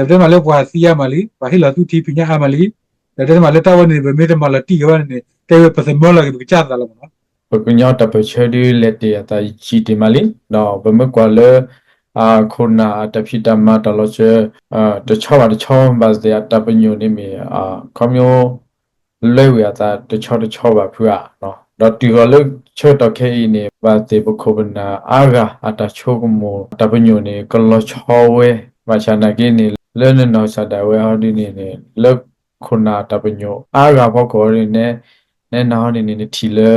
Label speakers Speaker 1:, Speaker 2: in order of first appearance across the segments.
Speaker 1: da da male bwa si ya mali ba hi la tu ti pinya ha mali da da male ta wa ne be me da mala ti wa ne te we pa se mo la ke cha da la no
Speaker 2: ပကညောတပချဲဒီလက်တရတာချီတီမလီနော်ဘမကွာလေအာခုနာတဖိတမတလောချေအာတချောပါတချောဘတ်တဲ့တပညိုနေမီအာခမျိုးလဲဝရတာတချောတချောပါဖူရနော်တော့ဒီကလုချောတခဲနေပါတေပခုဘနာအာဂအတချိုကမောတပညိုနေကလောချောဝဲမချနာကိနေ လဲနေနော်စတာဝဲဟောဒီနေနေလက်ခုနာတပညိုအာဂဘောကောရနေနဲ့နာဟောဒီနေထီလဲ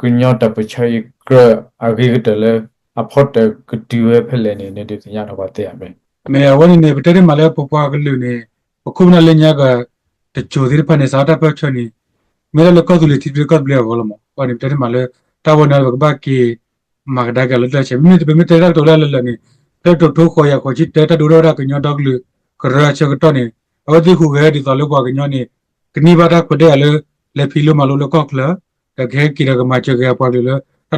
Speaker 2: ကုညောတပချေကရအဂိကတလေအဖို့တကတိဝဲဖလဲနေနေတဲ့ညတော့ပါတဲ့ရမယ်
Speaker 1: me wa ne ne te male po pa ga lu ne ko ku na le nya ga te cho dir pa ne sa ta pa cho ni me le ko du le ti ka ble wa lo mo wa ne te male ta wa na ba ki ma ga da ga lo ta che me te me te ra to la le ne te to to ko ya ko chi te ta do ra ka nya dog lu ka ra che ka to ne aw di khu ga di to le ko ga nya ne kni ba ta ko de le le phi lo ma lo le ko kla တကယ်ကိရကမချေကပါလေတ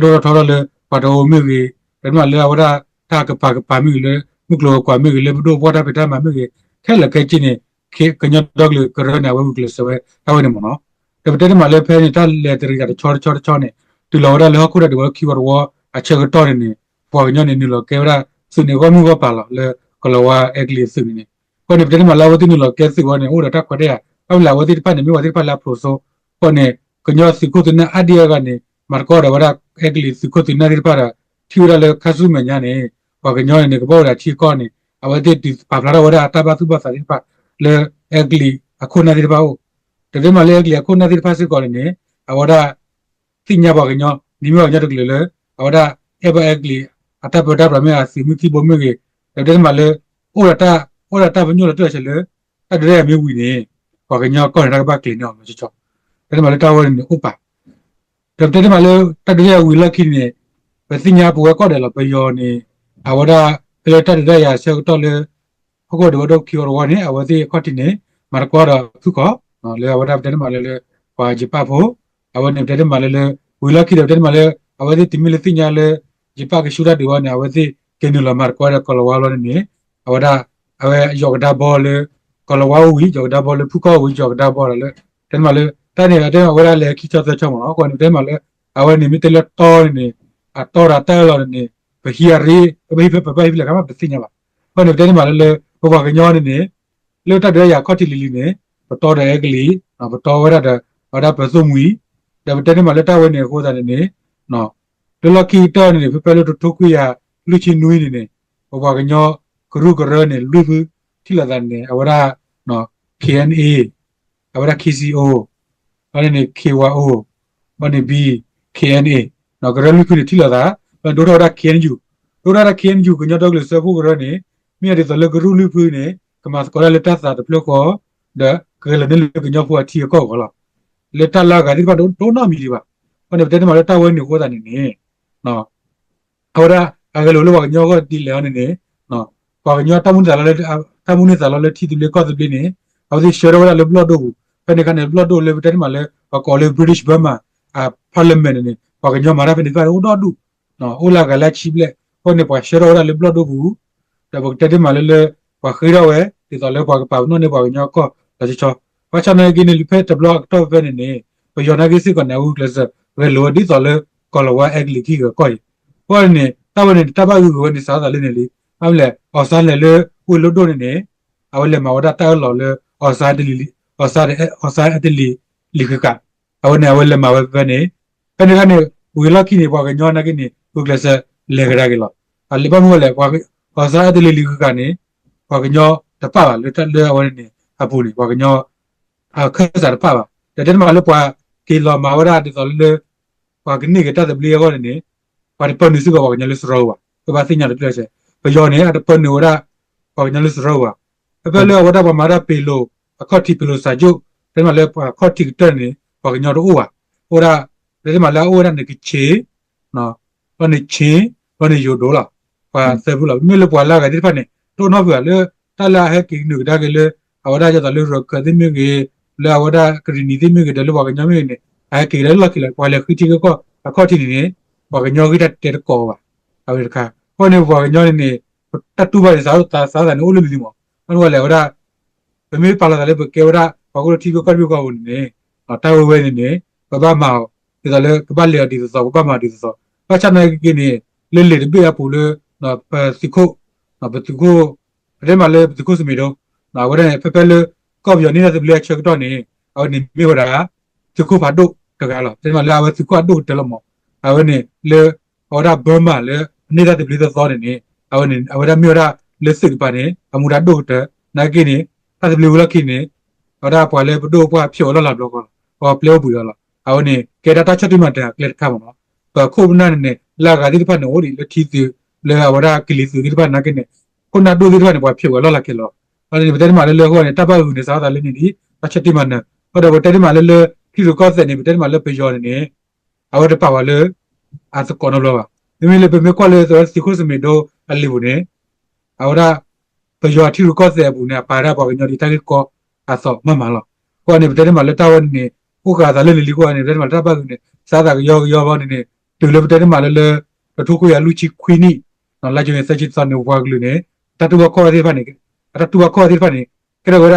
Speaker 1: တော်ထော်လေပတော်မြကြီးဘယ်မှာလဲဝရတာကပါကပါမြလေမကလောကွာမြလေဘဒိုပေါ်တာပတာမမြကြီးခဲလကချင်းနေခေကညဒေါဂလေကရနာဝမကလစဝဲအဝနေမနော်တပတဲ့မှာလဲဖဲနေတာလေတရီကချောချောချောနေတူလောရလေခုရတဲ့ခီဝရဝအချေကတော်နေပေါ်ညနေနေလောကဲရစုနေကမှုကပါလာလေကလောဝအက်ကလီစုနေ ကိုနေတဲ့မှာလာဝတိနေလောကဲစုဝနေဥရတာခွတဲ့အောက်လာဝတိပနေမြဝတိပလာပရိုဆိုကိုနေ kanyo sikutina adia gane markora wara egli sikutina dirpara thiura le khasu me nyane wa kanyo ne ko ra thi ko ne awade ti pavlara wara ataba su ba sa dirpa le egli akona dirpa o de ma le egli akona dirpa se ko ne awada tinya ba kanyo ni me nya de le awada eba egli ataba da bra me asi mi ti bo me ge de ma le ora ta ora ta banyo le twa che le adre me wi ne wa kanyo ko na ba kli no me cho ဒါမှလည်းတာဝန်နေဥပဒါတဲ့မှာလည်းတတရဝီလက်ခိနေပစညာပူကောတယ်လပယောနေအဝဒပလတတရရဆောတော့လေဟကောတော့တော့ခီရောဝနေအဝစီခေါတိနေမရကောတော့သူကလေအဝဒတဲ့မှာလည်းပါဂျပဖို့အဝနေတဲ့မှာလည်းဝီလက်ခိတဲ့မှာလည်းအဝစီတိမီလတိညာလည်းဂျပကရှူရဒီဝနေအဝစီကင်း လမရကောရကောလဝါလောနေအဝဒအဝယောဂဒါဘောလေကောလဝါဝီယောဂဒါဘောလေဖူကောဝီယောဂဒါဘောလေတဲ့မှာလည်းတနေတဲ့ဝရလေခိချတဲ့ချောင်းနော်ကွန်တဲ့မှာလေအဝနေမီတလတော်နေအတော်ရတဲလောနေဘဟီရီဘဟီပပဟီလေကမပသိညာပါကွန်တဲ့မှာလေဘဘကညောနေနေလေတတဲ့ရခေါတိလီလီနေဘတော်တဲ့ကလေးဘတော်ဝရတဲ့ဝရပစုံဝီဒါဘတဲ့မှာလေတဝဲနေခိုးတာနေနော်ဒလကီတော်နေဖပလို့ထုတ်ခွေရလူချင်းနွေးနေနေဘဘကညော ကရုကရနေလူဘူးထိလာတဲ့နေအဝရနော် KNA အဝရ KCO အဲ့ဒီ KYO ဘာနေ B KNA နော်ဂရလူခုနေထိလာတာဒိုရတာ KNU ဒိုရတာ KNU ကညတော့လေစဖို့ဂရနေမြရတဲ့လဂရုလူဖူးနေကမစကောလက်တာသာတပလကောဒါကလနေကညဖို့အထီကောကောလားလက်တလာကဒီဘာဒိုနာမီဒီပါဘာနေတဲ့မှာလက်တဝဲနေဟောတာနေနေနော်ဟောတာအကလိုလောကညောကတီလဲနေနေနော်ဘာညောတမှုဇာလာလက်တမှုနေဇာလာလက်ထီတူလေ ကောသပလနေဟောဒီရှေရောလာလေဘလော့တော့ဖနေကနေဘလော့တို့လေဗတန်မှာလေကောလေ British Burma အ parliament နေပါကညမာရဖနေကဟိုတော့ဒူနော်ဟိုလာကလာချိပလက်ဟိုနေပါရှရောရလေဘလော့တို့ဘူးဒါဘကတဲ့မှာလေလေပါခိရောဝဲဒီတော့လေပါကပါနော်နေပါကညကောလာချောပါချနေကိနေလိဖက်တဘလော့တော့ဖနေနေပယောနာကိစီကနေဦးကလစဝဲလိုဒီတော့လေကောလဝါ အက်လီကီကိုကိုဟိုနေတဘနေတဘကူကိုနေစားတာလေးနေလေအမလဲအော်စားလေလေဝဲလို့တော့နေအဝလဲမဝဒတာလော်လေအော်စားတလီ osare osare atili likaka awne awle ma wa bane bane kane wila kini bwa ga nyona kini buglasa legra gelo ali ba mo le bwa osare atili likaka ne bwa ga nyo ta pa ba le ta le awne ne apu ni bwa ga nyo a khasa ta pa ba da den ma le bwa ke lo ma wa da de so le bwa ga ni ga ta de bli ga ne bwa de pon ni su ga bwa ga nyo le sro wa ba sinya de ple se ba yo ne a de pon ni wa da bwa ga nyo le sro wa ba le wa da ba ma da pe lo အခတ်တီပလိုစာကျုပ်ဒါမှလည်းအခတ်တီတက်နေဘာကညောတော့ဥပါဟိုဒါဒါမှလာဥရနေကချေနော်ဘာနေချင်းဘာနေယိုဒေါ်လာဘာဆက်ဘူးလားမြေလပွာလာကဒီဖက်နေတော့တော့ပြလေတလာဟဲကင်းနုဒါကလေအဝဒါကြတော့လေရကဒီမြေကြီးလာဝဒါကရီနီဒီမြေကြီးတယ်ဘာကညောမြေနေအဲကေရလကလေပွာလေခီတီကောအခတ်တီနေဘာကညောကြီးတက်တက်ကောပါအဲ့ဒီခါ ဟိုနေဘာကညောနေတတူပါစားတာစားတာနေဦးလို့လီမောအဲ့တော့လေဟိုဒါဘယ်မေးပါလာတယ်ဘကေဝဒါဘာကိုတီကိုကတ်ပြောကောင်းနေတာဝဲဝဲနေနေဘဘမောင်ဒီတော့လေကပတ်လေဒီဆိုဘဘမာဒီဆိုဘာချ နိုင်ကိနေလေလေပြရပူလေနော်စီခိုနော်ဘတူကိုရဲမလေဘတူကိုစမီတော့နော်ဝရဲဖဖလေကောက်ပြောနေတဲ့ဘလေချက်တော့နေအော်နေမြေဟိုဒါသူကိုဖာတို့တကယ်လားဒီမှာလာဝသူကိုတို့တယ်လို့မအော်နေလေဟောဒါဘမလေနေတဲ့ဘလေသောနေနေအော်နေအော်ဒါမြေရာလက်စစ်ပါနေအမူဒါတို့တဲ့နာကိနေဖတ်ဘလေဝလကိနေဟောဒါပွာလေဘတို့ပွာဖြော်လာလာတော့ကောဟောပလေဘူးရလားအော်နေကေဒတာချက်တိမတဲ့ကလက်ခါမနော်ပခုဘနာနေလာကဒီဖတ်နေဟိုဒီလက်တီစီလေဝဒါကလီစီဒီဖတ်နာကိနေခုနတို့ဒီဖတ်နေပွာဖြော်လာလာကေလောအဲ့ဒီဘယ်တဲ့မှာလဲလေဟိုနေတပ်ပတ်ဦးနေစားတာလေးနေဒီအချက်တိမနဲ့ဟောဒါဘယ်တဲ့မှာလဲလေဒီလိုကောက်တဲ့နေဘယ်တဲ့မှာလဲပြောနေအော်ဒါပါဝလေအစကောနလောပါ ဒီမီလေဘယ်မကွာလဲဆိုစီခုစမီဒိုအလီဘူးနေအော်ဒါပြောတီလိုကောက်တဲ့ဘူးနေပါရပါဘညဒီတက်ကောအဆောမမလောကိုကနေဘယ်တဲ့မှာလဲတာဝန်နေကိုကသာလဲလီကိုကနေဘယ်တဲ့မှာတပ်ပတ်ဦးနေစားတာရောရောပါနေနေဒီလိုဘယ်တဲ့မှာလဲလေတထုကိုရလူချီခွီနီနော်လာကျနေစချစ်စနေဝါဂလူနေတတူကောရတဲ့ဖာနေတတူကောရတဲ့ဖာနေကရဝရ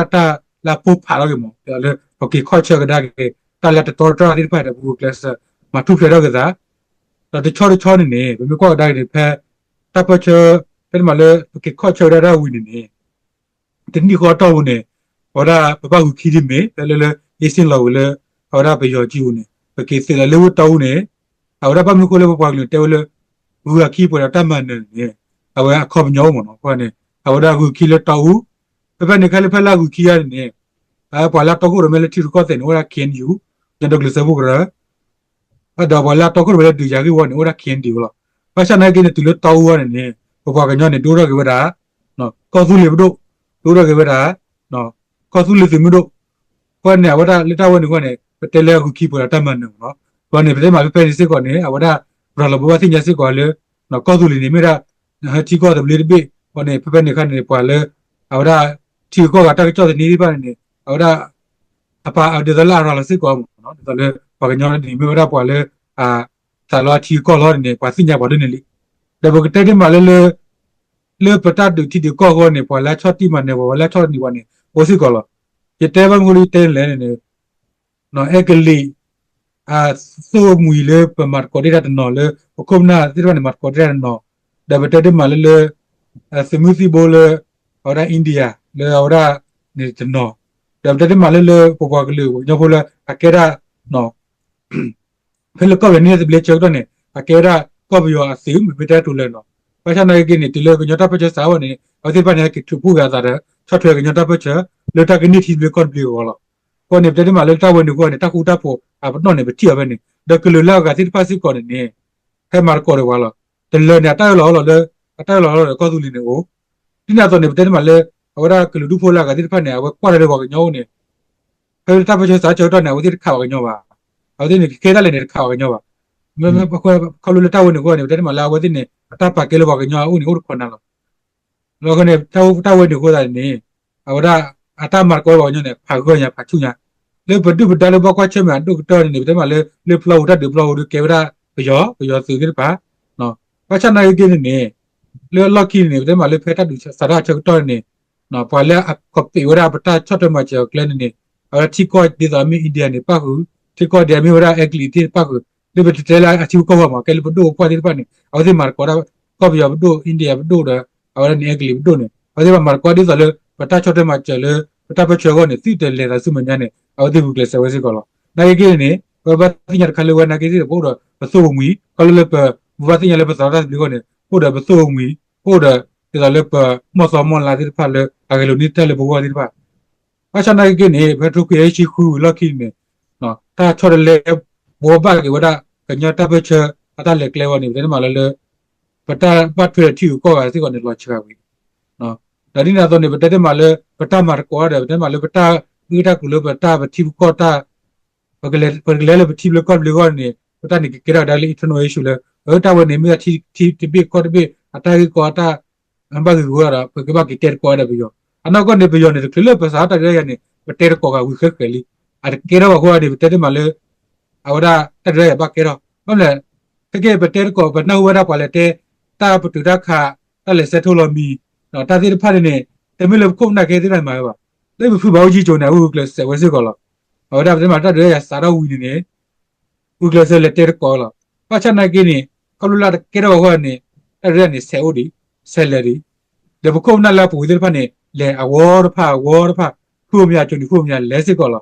Speaker 1: တချောတချောနေနေဘယ်မျိုးကောက်တိုင်းတွေဖက်တပ်ပတ်ချာတဲ့မှာလေကခေါ်ချရတာဝင်နေတင်းဒီခေါ်တော့ဝင်နေဟောတာပပခုခီးဒီမေလဲလဲအစ်စင်လော်လဲဟောတာပျော်ကြည့်ဝင်နေပကေစလာလေဝတောင်းနေဟောတာပမခုလေပပကလေတဲလဲဘူကခီးပေါ်တာတမန်နေအဝဲအခေါ်ညောင်းမနော်ဟောနေဟောတာခုခီးလဲတောင်းပပနေခလေးဖက်လာခုခီးရနေအဲပါလာတော့ခုရမဲလေတီရကောတဲ့နော်ခင်ယူတဲ့ဒဂလစဘုကရာ ဒါပွာလာတော့ကိုရမဲလေဒူယာကီဝနော်ရာခင်ဒီဝလားဘာချနိုင်ကိနေတူလို့တောင်းရနေဘဘကညနေတိုးတော့ကဝဒါနော်ကောစုလေဘတို့တိုးတော့ကဝဒါနော်ကောစုလေစမတို့ခေါ်နေဝဒါလက်တဝနေခေါ်နေတဲလေကူခီပေါ်တာတမန်နော်ခေါ်နေပြတဲ့မှာပဲစစ်ခေါ်နေဝဒါဘရလဘဝသိညာစစ်ခေါ်လေနော်ကောစုလေနေမိတာဟာတီကောတယ်လေဘေခေါ်နေဖဖနေခနေပွာလေဝဒါတီကောကတက်ကြောတဲ့နေပါနေဝဒါအပါအဒဒလာရလစစ်ကောနော်ဒါလေ ပါကညောဒီမေရာပွာလေအာသာလာတီကောလောနေပွာစိညာဘောဒနေလိဒါဘကတက်တယ်မလဲလေလေပတာဒုတိဒီကောဟောနေပွာလာချောတိမနေဘောလာချောဒီဝနေဘောစိကောလောယတဲဘငူလီတဲလဲနေနော်အက်ကလီအာသို့မူလေပမာကိုဒရတနော်လေအခုမနာဒီရနေမတ်ကိုဒရနော်ဒါဘတက်တယ်မလဲလေသမူစီဘောလေအော်ဒါအိန္ဒိယလေအော်ဒါနေတနော်ဒါဘတက်တယ်မလဲလေပေါ်ပွားကလေးကိုညောဖိုလာအကဲရနော် ဖဲလကောနေတဲ့ဘလေချောက်တော့နေအကေရာကောဘယောအစီမပြတဲ့တူလဲနော်ဘာသာနိုင်ကိနေတီလေကညတာပချက်စာဝနေအသိပနေကထူပူရတာတဲ့ချော့ထွေကညတာပချက်လေတာကနိတီလေကော့ဘလီဝလာကိုနေတဲ့မှာလေတာဝင်ကိုနေတခုတဖို့အပတော့နေပတိရပဲနေဒကလူလာကတိပါစီကောနေနေဟဲမာကောရဝလာတလေနေတာလောလောလေအတာလောလောကောသူလီနေကိုဒီနာတော့နေတဲ့မှာလေအဝရကလူဒူဖိုလာကတိဖတ်နေအဝကွာတယ်ကောညောနေဖဲတာပချက်စာချောတော့နေဝတိခါကညောပါ အဝတိနေခဲတယ်နေခါကညောပါမမခလူလက်တာဝင်ကိုနေတဲ့မှာလာဝတိနေအတာပါကဲလောကညောဦးနေဟုတ်ခွန်နာလောလောကနေတောတောဝင်ကိုတာနေအဝရအတာမာကောဘောညနေဖာကောညာဖာချုညာလေဘဒုဘဒလဘကွာချမတုတော်နေတယ်မှာလေလေဖလောတတ်တယ်ဖလောကေဝရာဘယောဘယောစုကိပါနော်ဘာချနိုင်ကိနေနေလေလော်ကီနေတယ်မှာလေဖက်တတ် du စရာချက်တော်နေနော်ပွာလေအကပီဝရာပတာချတ်တမချကလနေနေအတီကောဒီဇာမီအိန္ဒိယနေပါ ခုတီကောဒီမီဝရာအကလီတီပါခုဒီဘတ်တဲလာအတီကောမှာကဲလေဘဒုပွာဒီပါနေအော်ဒီမာကောရာကောဘယောဘဒုအိန္ဒိယဘဒုရအော်နေအကလီဘဒုနေအော်ဒီမာကောဒီဇာလေပတာချတ်တမချလေပတာပချောကနေတိတယ်လေဒါစုမညာနေအော်ဒီဘူးကလစဝဲစီကောလောနိုင်ကိနေဘဘတိညာခလဝနာကိစီပို့တော့ပစုံမီကလလပဘဘတိညာလေပစာရတ်ဒီကောနေပို့တော့ပစုံမီပို့တော့ဒီကလေပမောစမွန်လာဒီဖာလေအကလိုနီတယ်လေဘဝဒီဖာအချနိုင်ကိနေဘထုကေရှိခုလခိနေနော်တာချော်လေဘောဘကေဝဒကညတာပချအတလေကလေဝနေတယ်မလာလေပတာပတ်ထွေတီကိုကစီကနေလောချဝီနော်ဒါဒီနာတော့နေပတက်မှာလေပတာမာကောတယ်ပတက်မှာလေပတာဒီတာကုလပတာပတိကောတာပကလေပကလေပတိလကောဘလကောနေပတာနေကေရာဒါလီထနိုယေရှုလေဘတာဝနေမီတီတီတီပိကောတပိအတာကြီးကောတာအမ်ဘာဒီဝါရာပကဘကတေကောတယ်ဘယောအနောက်ကနေဘယောနေကလေပစာတာရရနေပတေကောကဝိခက်ကလီအကေရာဟောဒီပတက်မှာလေအဝဒတရရဘကေရာဟုတ်လေတကယ်ပတေကောဘ နဝရပါလေတေတာပတူဒခါတလေစထိုလိုမီနော်တာတိဖတ်နေတမီလခုနာကေတဲ့မှာပါလေဘဖူဘောကြီးဂျိုနာဦးကလစဝဲစကောလာဟောဒါပြမတာတဲ့ရစာရဝီနေဦးကလစလက်တဲ့ကောလာပချနာကိနေကလူလာကေရောဟောနေအဲ့ရနေဆဲဦးဒီဆယ်လရီဒါဘခုနာလာပူတဲ့ဖာနေလေအဝေါ်ဖာဝေါ်ဖာခုမြာချုံခုမြာလဲစကောလာ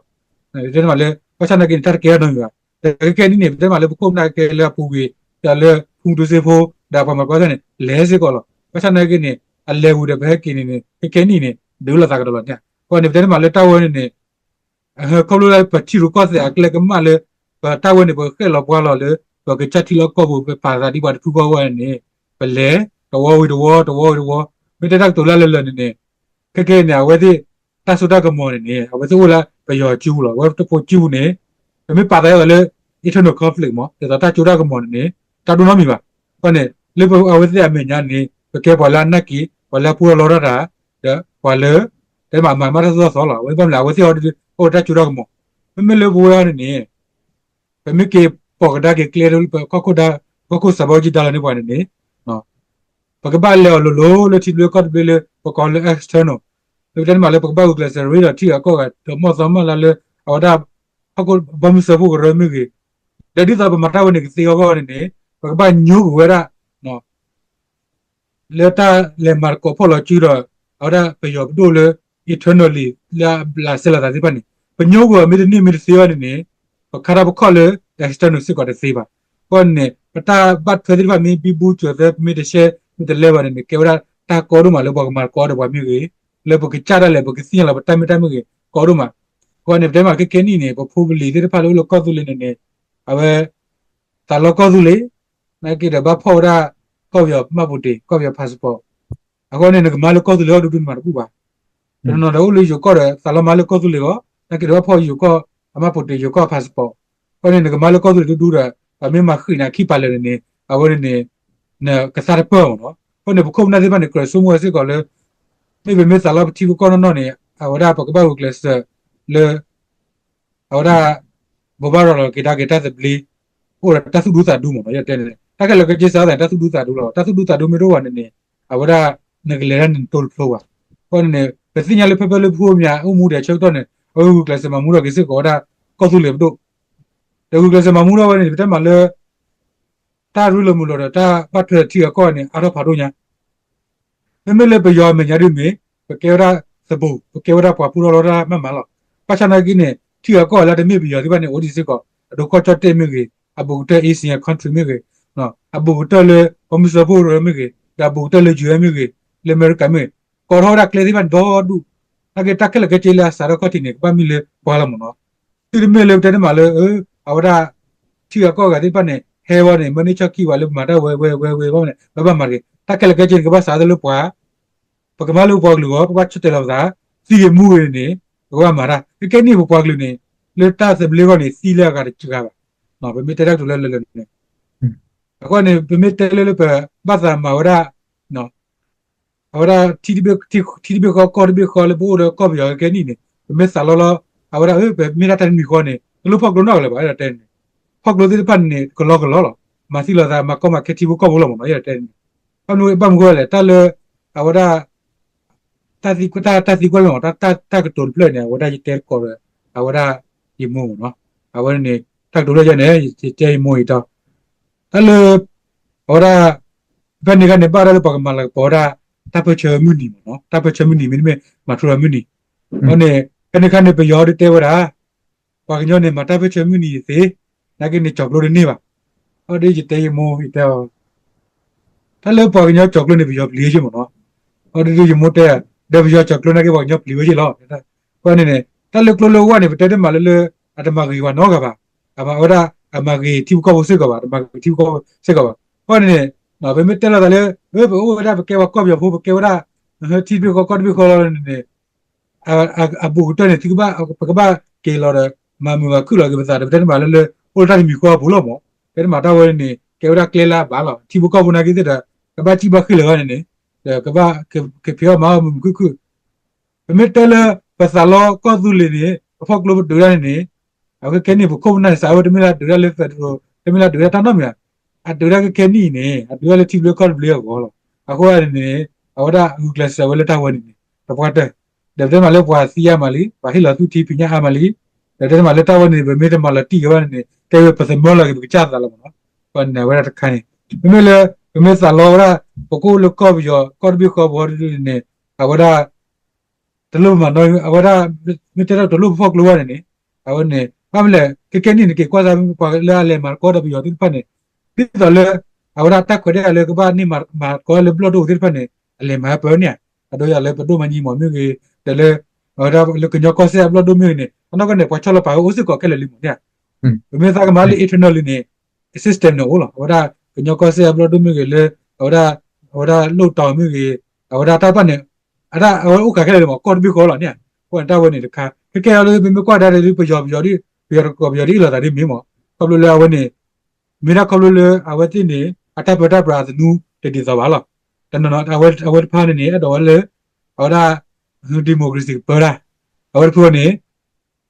Speaker 1: တဲ့မှာလေပချနာကိတတ်ကေတော့ရတဲ့ကေနေတဲ့မှာလေဘခုနာကေလာပူပြီးတယ်လေဖုန်တူစေဖို့ဒါပါမှာကွာတဲ့လဲစကောလာပချနာကိနေအလဲဘူးတဲ့ဘဲကိနေနေကေနေနေဒူလာတာကတော့ညကိုနေတဲ့မှာလေတာဝဲနေအဲခေါလို့လိုက်ပတိရကောတဲ့အကလကမလေဘာတာဝဲနေဘခဲလောပွားလောလေဘကချက်တီလောကောဘူးပါသာဒီဘာဖူကောဝဲနေဘလဲတော်ဝီတော်တော်တော်မေတ္တာတော်လာလလနေနေကဲကဲနေဝဲဒီတဆူတာကမောနေနေအဝဲဆိုလာ ဘယောကျူးလောဝဲတဖို့ကျူးနေဒါမေပါတဲ့လေ internal conflict မောဒါတာကျူတာကမောနေနေတာဒုနမီပါဘာနေလေဘအဝဲဒီအမေညာနေကဲပေါ်လာနက်ကီဝလာပူလောရတာဒါဝါလေတဲမှာမမရသောဆောလာဝဲပမလာဝဲစီဟိုဟိုတကျူတာကမောမမေလေဘူရနေဘမေကေပေါ်ကဒါကေ clear ကခုဒါကခုစဘောဂျီဒါလနေပွားနေ pagba le lo lo le ti le ko be le ko ko le external le den ma le pagba ko le se re da ti ko ga to mo so ma la le awda ha ko ba mu se bu ko re mi ge de di sa ba ma ta wo ne ki se ko ne ne pagba nyu ko wa da no le ta le mar ko pho lo chi ro awda pe yo do le eternally la la se la da di pa ni pe nyu ko mi ni mi se yo ne ne ခါရဘခေါ်လေ external စစ်ကောတဲ့စေးပါကိုနေပတာဘတ်ဖဲဒီပါမီဘီဘူးချွတဲ့မီတရှဲ mit level ni ke ora ta ko ru ma le bo ma ko ro ba mi ge le bo ke cha da le bo ke sin la ba ta mi ta mi ge ko ru ma ko ne de ma ke ke ni ne bo phu li de pa lo lo ko tu le ne ne a be ta lo ko tu le na ke de ba pho da ko yo ma bu de ko yo passport a ko ne ne ma lo ko tu le do du ma bu ba no no do le yo ko de ta lo ma lo ko tu le ko na ke de ba pho yo ko ama bu de yo ko passport ko ne ne ma lo ko tu le du da a me ma khi na khi pa le ne a ko ne ne နော်ကစားပေါ်နော်ဟိုနေဘခုမနေပါနေကရဆုမွေးစစ်ကောလေ မေဘမေဆာလာတီကောနော်နေအဝဒါပကဘာကလစလေအဝဒါဘဘာရောကေတာကေတာစပလီဟိုတဆုဒူစာဒူမနော်ရတဲ့နေတကလကကျေစားတယ်တဆုဒူစာဒူလောတဆုဒူစာဒူမေရောဝနေနေအဝဒါနဂလေရန်တိုလ်ဖလိုဝဟိုနေပစညာလေဖဖလေဖူမြာအမှုတဲ့ချုပ်တော့နေဟိုကလစမမှုတော့ကေစစ်ကောဒါကောဆုလေဘတို့တကူကလစမမှုတော့နေပြတ်မှာလေတာရူလမှုလို့တာပတ်ထတီကောနေအတော့ဖာတော့ညာမ မလေပယောမညာရမေပကေရာစဘူပကေရာပွားပူလောရာမမလောပချနာကိနေတီကောလာတမေပယောဒီပါနေအိုဒီစစ်ကောဒုကောချတ်တေမေကြီးအဘူတဲအေစီယကွန်ထရီမေကြီးနော်အဘူတဲလေပမစဘူရမေကြီးဒါဘူတဲလေဂျူမေကြီးလေမေကမေကောရောရာကလေဒီမန်ဒေါ်ဒူအကေတက်လကချေလာစာရကောတိနေပမီလေပွာလာမနော်တီမေလေတဲမလေအဝဒါတီကောကဒီပါနေ hewa ne mani chaki wale mata we we we we ba ne ba ba marge takal ga jin ga ba sa da lu pwa pa ga ma lu pwa lu ba ba chute la da si ge mu we ne ga ba mara ke ni bu pwa lu ne le ta se ble ga ne si la ga chu ga ba no be me te ra tu le le ne ko ne be me te le le ba ba sa ma wa no ahora ti di be ti ti di be ko ko be ko le bu ro ko bi ga ni ne me sa lo lo ahora be me ra ta mi ko ne lu pwa lu no le ba ra ta ne ဖောက်လို့တဲ့ပတ်နေကလောကလောမစီလာတာမကောမခတိဘကောဘလောမနော်ရတဲ့ပနွေပမ်ကိုလေ တလအဝဒတာစီကတာတာစီကိုလောတာတာတာကတုန်ပလနေဝဒကြီးတဲကောအဝဒဒီမုံနော်အဝဒနေတက်တို့ရနေတဲမွေတော့တလအဝဒဘယ်နေကနေပါရလပကမလာပေါ်တာတပ်ပချမူနီမနော်တပ်ပချမူနီမင်းမမထရမူနီဟိုနေကနေကနေပယောတဲ့ဝရာပါကညောနေမတပ်ပချမူနီသေး nage ni choklo ni ba ode ji te mo ite o ta le pa nya choklo ni bi yo bli ji mo no ode ji mo te de bi yo choklo nage ba nya bli ji lo WHO ကလနကေဘောညပလီဝေချီလောကောနေနေတလကလလောဝနေတတမလလအတမဂီဝနောကပါအမဝဒအမဂီတီကောဆေကပါအမဂီတီကောဆေကပါကောနေနေမဘမတလာတယ်ဘေဘဝဒကေဝကောပြဖို့ကေဝဒတီဘီကောကောဘီကောလောနေအအဘူတနေတီကပါပကပါကေလောရမမဝကုလောကပစာတတမလလဟိုတာမီကောဘူလောမောတတမတာဝနေကေဝဒကလေလာဘာလောတီဘကောဘနာကိတဲ့ကပါတီဘခိလောနေနေ ကဘာကပြောမမကုကုပမတလပသလောကောသူလေနေအဖောက်ကလဘဒူရနေအခုကနေဘကုမနာစာဝတမလာဒူရလေဖတ်ရောတမလာဒူရတန်တော့မြာအဒူရကကနေနေအဒူရလေတီဘလကောဘလရောလောအခုရနေအဝဒဟူကလစဝလတာဝနေတပတ်တဲ့ဒါပေမဲ့လည်းပွာစီရမလီဘာဟီလာသူတီပညာအမလီဒါပေမဲ့လည်းတာဝနေဘမေတမလာတီရနေတဲ့ပစမောလာကကြာတာလောနော်ပန်နဝရတခိုင်းဘယ်မဲ့လည်းဘယ်မဲ့စာလောရာ ကူလကောဘယောကော်ဘီကောဘော်ဒီနေအဝဒါတလူမနော်အဝဒါမေတ္တတလူဖောက်လို့ရတယ်နေအဝနေဘာမလဲကကနီနေကွာစားကွာလာလေမာကော်ဘီယောတိဖနေဒီတော့လေအဝဒါတက်ခွတဲ့လေကဘာနိမာမာကောလေဘလော့ဒိုတိဖနေအလေမာပေါ်နေအတော့ရလေပဒိုမကြီးမော်မြို့ကြီးတယ်လေဟောဒါလေကညောကောဆေဘလော့ဒိုမြို့နေအနောကနေပွားချလပါဦးစကောကဲလေလီမနေဘမေသာကမာလီအထနယ်လီနေ system နော်ဟုတ်လားဟောဒါကညောကောဆေဘလော့ဒိုမြို့ကြီးလေဟောဒါ ဟောဒါလုတ်တောင်မြို့ကြီးဟောဒါတပ်ပတ်နေအဲ့ဒါဟိုကကဲလေမော်ကော်ဘီကောလာနေဟိုတာဝနေတခါကဲကဲလေဘမေကွာဒါလေပယောပယောဒီပယောကောပယောဒီလာတာဒီမင်းမော်ကဘလလေဝနေမီရာကဘလလေအဝတိနေအတပ်ပတပ်ဘရာဇနူတတိသဘာလားတနနော်အဝအဝဖာနေနေတော့လေဟောဒါဒီမိုကရေစီပရာအဝဖုန်နေ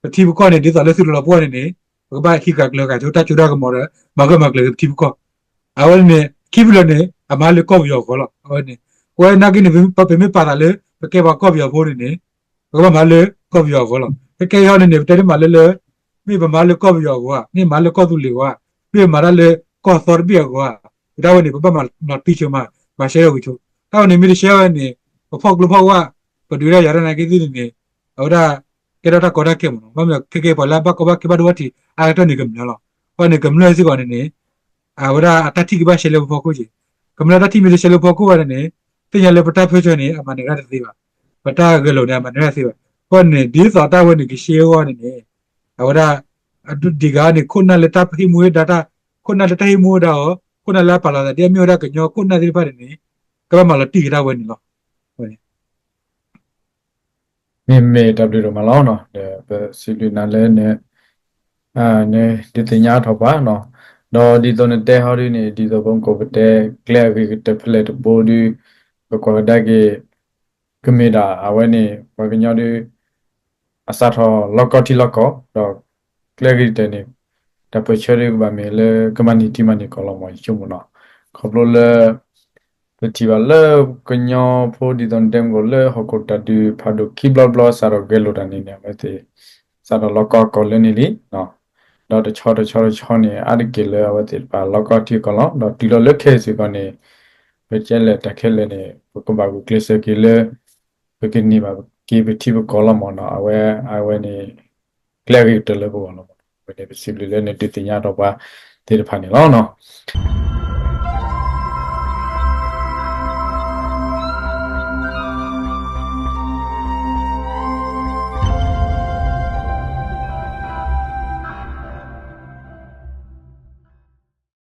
Speaker 1: ပတိဘကောနေဒီသလဲစုလောပေါ်နေနေဘကဘာခိကကလကချိုတာချိုတာကမောရမကမကလေပတိဘကောအဝနေခိဘလနေ အမလေကောပြောခေါ်လားအဝနေဝဲနာကိနေပပမေပါတာလေပကေဘာကောပြောဖို့နေနေဘကဘာမလေကောပြောခေါ်လားပကေဟောနေနေတဲမလေလေမိဘမလေကောပြောကွာမိမလေကောသူလေကွာပြမရလေကောသော်ပြကွာဒါဝနေပပမနော်တိချမမရှဲရောချိုဒါဝနေမိရှဲဝနေပဖောက်ကလဖောက်ကပဒူရရရနာကိတိနေဟောဒါကေ ရတာကောဒါကေမနော်မမကေကေပလာဘကဘကေဘဒဝတိအာတနေကမနော်ဟောနေကမလဲစီကောနေနေအာဝဒါအတတိကဘရှဲလေဖောက်ကိုကြီးကမလာတတိမိရှဲလေဖောက်ကိုဝရနေတင်ရလေပတာဖွေးချွနေအမနေရတဲ့သေးပါပတာကလေးနေအမနေရသေးပါဟောနေဒီသောတာဝနေကရှေဝနေနေဟောဒါအဒုဒီကနေခုနလက်တာဖိမွေးဒတာခုနလက်တာဟိမွေးဒါဟောခုနလာပါလာတဲ့မြို့ရကညောခုနဒီပါတယ်နေကမမလာတိကြဝနေလော
Speaker 2: မေမေတပလီတော့မလောနော်ဒါစီလူနာလဲနဲ့အာနေဒီတင်ညာတော့ပါနော် တော့ဒီတော့တဲ့ဟောဒီနေဒီတော့ဘုံကိုပတဲ့ကလရီတဖလက်ဘောဒီဘကောဒါကေကမေတာအဝဲနေဘကညောဒီအစားတော့လော့ကောတီလော့ကောတော့ကလရီတဲ့နေတပချရီဘာမေလေကမနီတီမနီကောလောမချုံမနော်ခေါပလိုလေ Festival kanyo pho di don dem go le hokota di phado ki blog blog sa ro gelo da ni ne me te sa ro lokko ko le ni li no do de chho de chho de chho ni a de ke le wa te pa lokko ti ko lo do ti lo le khe si ko ni be che le ta khe le ni ko ba go kle se ke le be ke ni ba ki be ti be ko lo mo no a we a we ni clarity le bo lo mo be ne be si le ne ti ti nya do ba te de pha ni lo no